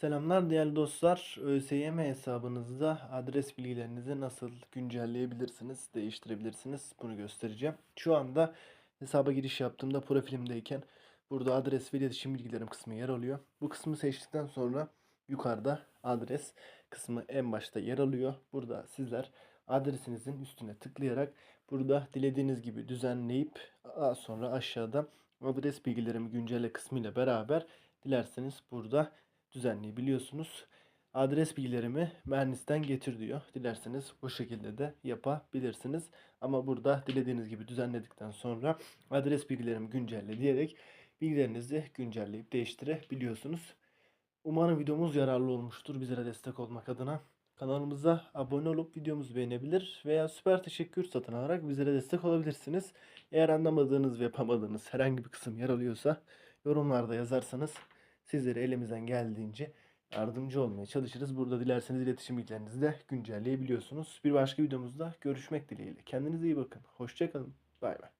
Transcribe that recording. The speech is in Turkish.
Selamlar değerli dostlar. ÖSYM hesabınızda adres bilgilerinizi nasıl güncelleyebilirsiniz, değiştirebilirsiniz bunu göstereceğim. Şu anda hesaba giriş yaptığımda profilimdeyken burada adres ve iletişim bilgilerim kısmı yer alıyor. Bu kısmı seçtikten sonra yukarıda adres kısmı en başta yer alıyor. Burada sizler adresinizin üstüne tıklayarak burada dilediğiniz gibi düzenleyip daha sonra aşağıda adres bilgilerimi güncelle kısmı ile beraber dilerseniz burada düzenleyebiliyorsunuz. Adres bilgilerimi mühendisten getir diyor. Dilerseniz bu şekilde de yapabilirsiniz. Ama burada dilediğiniz gibi düzenledikten sonra adres bilgilerimi güncelle diyerek bilgilerinizi güncelleyip değiştirebiliyorsunuz. Umarım videomuz yararlı olmuştur bizlere destek olmak adına. Kanalımıza abone olup videomuzu beğenebilir veya süper teşekkür satın alarak bizlere destek olabilirsiniz. Eğer anlamadığınız ve yapamadığınız herhangi bir kısım yer alıyorsa yorumlarda yazarsanız sizlere elimizden geldiğince yardımcı olmaya çalışırız. Burada dilerseniz iletişim bilgilerinizi de güncelleyebiliyorsunuz. Bir başka videomuzda görüşmek dileğiyle. Kendinize iyi bakın. Hoşçakalın. Bay bay.